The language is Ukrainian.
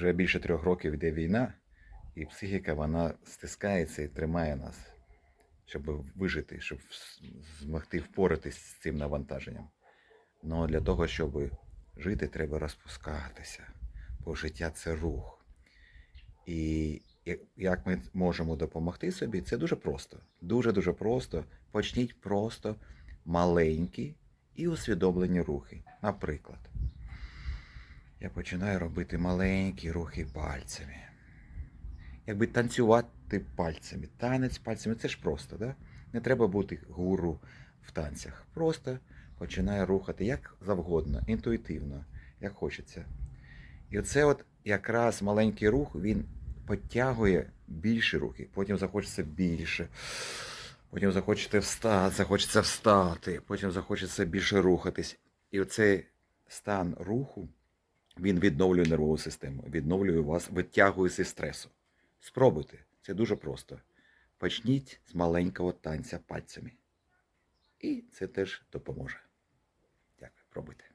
вже більше трьох років йде війна, і психіка вона стискається і тримає нас, щоб вижити, щоб змогти впоратись з цим навантаженням. Ну для того, щоб жити, треба розпускатися. Бо життя це рух. І як ми можемо допомогти собі, це дуже просто. Дуже-дуже просто. Почніть просто маленькі і усвідомлені рухи. Наприклад, я починаю робити маленькі рухи пальцями. Якби танцювати пальцями. Танець пальцями це ж просто, да? Не треба бути гуру в танцях. Просто починаю рухати як завгодно, інтуїтивно, як хочеться. І оце от якраз маленький рух, він підтягує більші рухи, потім захочеться більше. Потім захочете встати, захочеться встати, потім захочеться більше рухатись. І оцей стан руху, він відновлює нервову систему, відновлює вас, витягує зі стресу. Спробуйте, це дуже просто. Почніть з маленького танця пальцями. І це теж допоможе. Дякую, пробуйте.